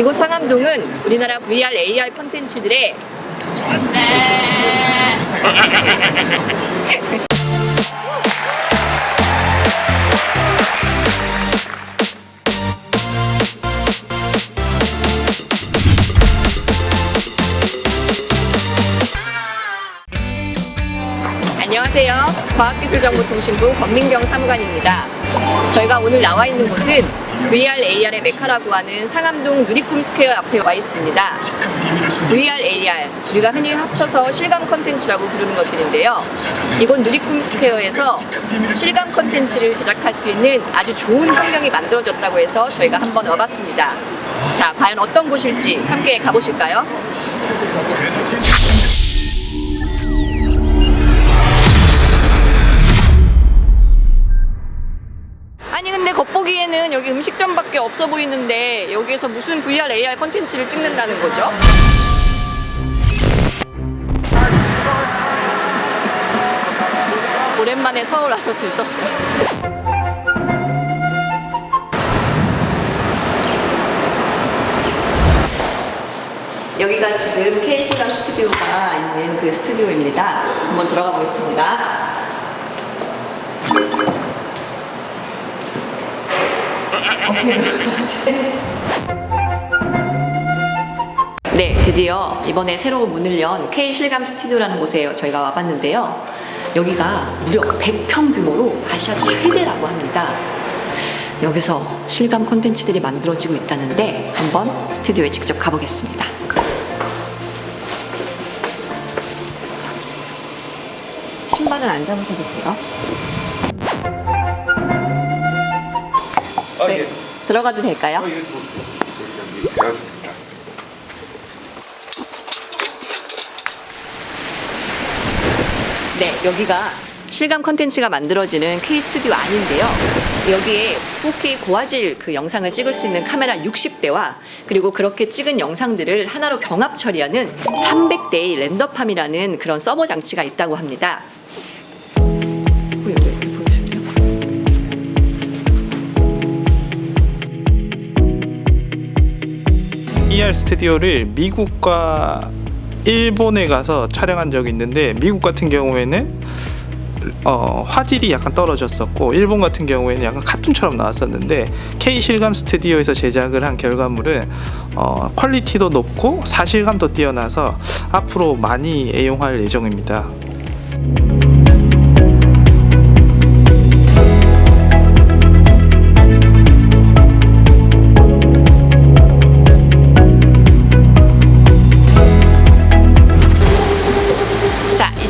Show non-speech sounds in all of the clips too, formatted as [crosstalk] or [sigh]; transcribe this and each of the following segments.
이곳 상암동은 우리나라 VR, AR 콘텐츠들의 안녕하세요. 과학기술정보통신부 권민경 사무관입니다. 저희가 오늘 나와 있는 곳은 VR, AR의 메카라고 하는 상암동 누리꿈 스퀘어 앞에 와 있습니다. VR, AR, 우리가 흔히 합쳐서 실감 컨텐츠라고 부르는 것들인데요. 이곳 누리꿈 스퀘어에서 실감 컨텐츠를 제작할 수 있는 아주 좋은 환경이 만들어졌다고 해서 저희가 한번 와봤습니다. 자, 과연 어떤 곳일지 함께 가보실까요? 보기에는 여기 음식점밖에 없어 보이는데 여기에서 무슨 VR, AR 컨텐츠를 찍는다는 거죠? 오랜만에 서울 와서 들떴어요. 여기가 지금 K실감 스튜디오가 있는 그 스튜디오입니다. 한번 들어가 보겠습니다. [laughs] 네, 드디어 이번에 새로 문을 연 K 실감 스튜디오라는 곳에 저희가 와봤는데요. 여기가 무려 100평 규모로 아시아 최대라고 합니다. 여기서 실감 콘텐츠들이 만들어지고 있다는데 한번 스튜디오에 직접 가보겠습니다. 신발은 안 잡으셔도 돼요. 들어가도 될까요? 됩니다. 네, 여기가 실감 컨텐츠가 만들어지는 K 스튜디오 아닌데요. 여기에 4K 고화질 그 영상을 찍을 수 있는 카메라 60대와 그리고 그렇게 찍은 영상들을 하나로 병합 처리하는 300대의 렌더팜이라는 그런 서버 장치가 있다고 합니다. ER 스튜디오를 미국과 일본에 가서 촬영한 적이 있는데 미국 같은 경우에는 어, 화질이 약간 떨어졌었고 일본 같은 경우에는 약간 카툰처럼 나왔었는데 K 실감 스튜디오에서 제작을 한 결과물은 어, 퀄리티도 높고 사실감도 뛰어나서 앞으로 많이 애용할 예정입니다.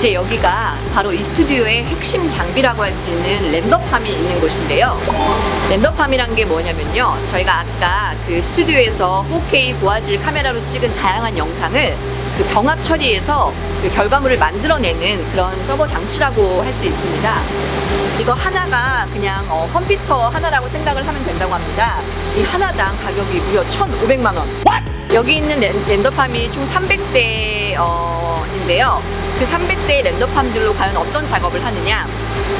이제 여기가 바로 이 스튜디오의 핵심 장비라고 할 수 있는 렌더팜이 있는 곳인데요. 렌더팜이란 게 뭐냐면요. 저희가 아까 그 스튜디오에서 4K 고화질 카메라로 찍은 다양한 영상을 그 병합 처리해서 그 결과물을 만들어내는 그런 서버 장치라고 할 수 있습니다. 이거 하나가 그냥 어, 컴퓨터 하나라고 생각을 하면 된다고 합니다. 이 하나당 가격이 무려 1,500만 원. 여기 있는 렌, 렌더팜이 총 300대 어, 인데요. 그 300대의 렌더팜들로 과연 어떤 작업을 하느냐?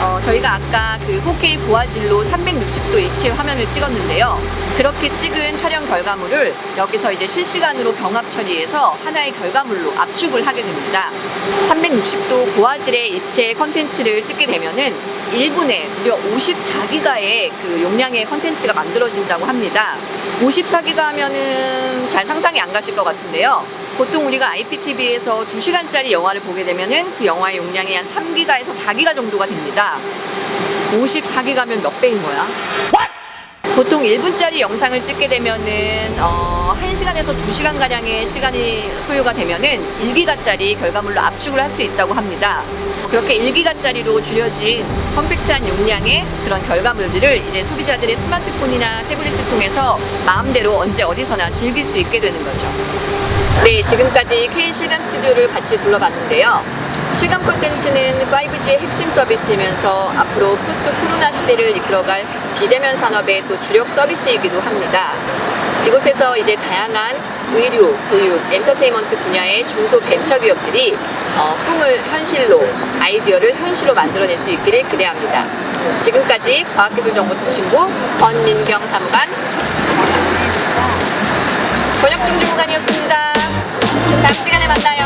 어, 저희가 아까 그 4K 고화질로 360도 일체 화면을 찍었는데요. 그렇게 찍은 촬영 결과물을 여기서 이제 실시간으로 병합 처리해서 하나의 결과물로 압축을 하게 됩니다. 360도 고화질의 입체 컨텐츠를 찍게 되면은 1분에 무려 54기가의 그 용량의 컨텐츠가 만들어진다고 합니다. 54기가 하면은 잘 상상이 안 가실 것 같은데요. 보통 우리가 IPTV에서 2시간짜리 영화를 보게 되면은 그 영화의 용량이 한 3기가에서 4기가 정도가 됩니다. 54기가면 몇 배인 거야? 보통 1분짜리 영상을 찍게 되면은 어, 1시간에서 2시간 가량의 시간이 소요가 되면은 1기가짜리 결과물로 압축을 할 수 있다고 합니다. 그렇게 1기가짜리로 줄여진 컴팩트한 용량의 그런 결과물들을 이제 소비자들의 스마트폰이나 태블릿을 통해서 마음대로 언제 어디서나 즐길 수 있게 되는 거죠. 네, 지금까지 K 실감 스튜디오를 같이 둘러봤는데요. 실감 콘텐츠는 5G의 핵심 서비스이면서 앞으로 포스트 코로나 시대를 이끌어갈 비대면 산업의 또 주력 서비스이기도 합니다. 이곳에서 이제 다양한 의료, 교육, 엔터테인먼트 분야의 중소 벤처 기업들이 어, 꿈을 현실로, 아이디어를 현실로 만들어낼 수 있기를 기대합니다. 지금까지 과학기술정보통신부 권민경 사무관 다음 시간에 만나요.